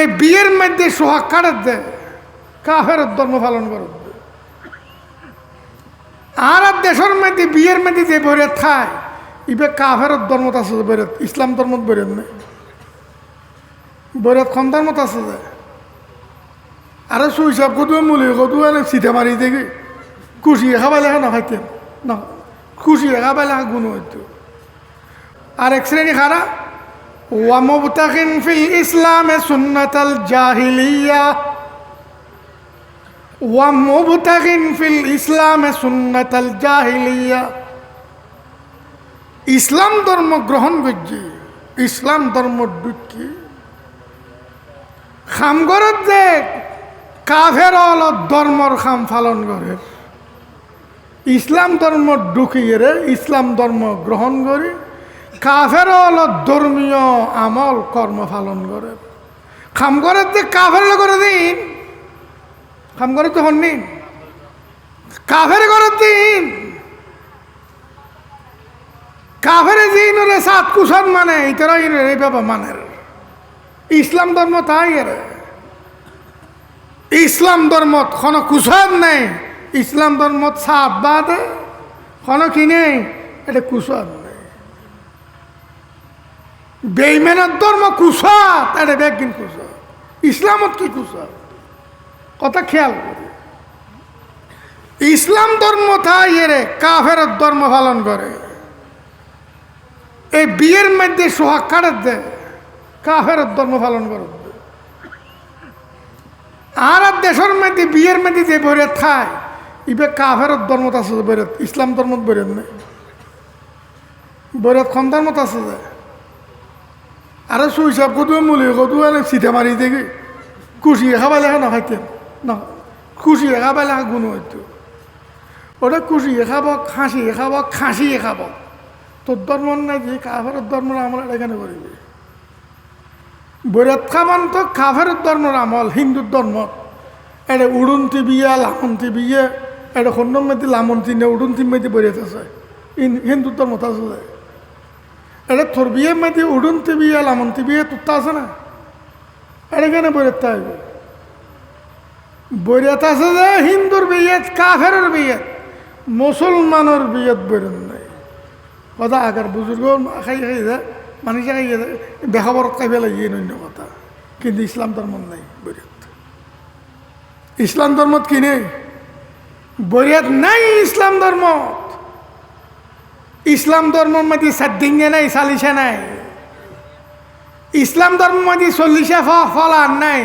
এই বিয়ের মধ্যে সোহাগ কাটার দেয় কাফের ধর্ম পালন করত আর আর দেশের মধ্যে বিয়ের মধ্যে যে বেরে থায় ইবে কাফের ধর্মত আছে যে বেরত ইসলাম ধর্মত বেরত নেই। বেরত খন ধর্মত আছে যে। আরে সুইসাব কদু মুলি কদু এনে সিটে মারি দেখি। খুশি খাবাই লেখা না খাইতেন না, খুশি খাবাই লেখা গুণ হইতো। আর এক শ্রেণি খারা ওয়ামবতাকিন ফিল ইসলামে সুন্নাতাল জাহিলিয়া ওয়ামবতাকিন ফিল ইসলামে সুন্নাতাল জাহিলিয়া ইসলাম ধর্ম গ্রহণ করছি, ইসলাম ধর্ম ঢুকি খামগরত যে কাফের হল ধর্মর খাম পালন করে। ইসলাম ধর্ম ঢুকিয়ে রে, ইসলাম ধর্ম গ্রহণ করে। কাফের হল ধর্মীয় আমল কর্ম পালন করে। খাম করে যে কাফের করে দিন, খাম করে তো হন কাফের করে দিন। কাফের দিন ওরে সাত কুষণ মানে ইতারা এই বাবা মানের। ইসলাম ধর্ম তাই এর। ইসলাম ধর্মত কোনো কুষণ নেই। ইসলাম ধর্মত সাত বাদে কোনো কি নেই, এটা নেই বেইমেনের ধর্ম কুষত এটা বেগিন কুষত ইসলামত কি কুষত কথা খেয়াল করি। ইসলাম ধর্ম তাই এরে কাফের ধর্ম পালন করে। এই বিয়ের মধ্যে সোহাগ কাটার দেয়? কাফের ধর্ম পালন করে আর আর দেশের মধ্যে, বিয়ের মধ্যে যে বেরে থায় ইবে কাফের ধর্মত আছে বেরত ইসলাম ধর্মত বেরত নেই। বেরত খন ধর্মত আছে যে। আরে সুইসাব কদু মুলি এনে সিটে মারি দেখি। খুশি খাবাই লেখা না খাইতেন না। খুশি খাবাই লেখা গুণ হইতো ওটা খুশি খাব খাসি খাব খাসি খাব তোর ধর্ম নাই যে কাফের ধর্ম আমরা এখানে করিবে বৈরাত খাবান তো কাফের ধর্মের আমল হিন্দুর ধর্ম এটা উড়ন্তি বিয়া লামন্তি বিয়ে এটা মেদি লামন্তি নে উড়ন্তি মেদি বৈরাত আছে। হিন্দুর ধর্মত আছে। এটা তোর বিয়ে মেদি উড়ন্তি বিয়ে, লামন্তি বিয়ে, তোরটা আছে না? এটা কেন বৈরাত থাকবে বৈরাত আছে যে হিন্দুর বিয়েত কাফের বিয়েত মুসলমানের বিয়েত বৈরাত নাই। কথা আগার বুজুর্গ খাই খাই যায় মানুষ খাই দেখাবরত খাই পেলাই ইয়ে অন্য কথা। কিন্তু ইসলাম ধর্মত নাই বৈরাত ইসলাম ধর্মত কি নেই? নাই ইসলাম ধর্মত ইসলাম ধর্মের মধ্যে সাদ্দিঙ্গে নাই সালিশে নাই। ইসলাম ধর্মের মধ্যে চল্লিশে ফল আর নাই।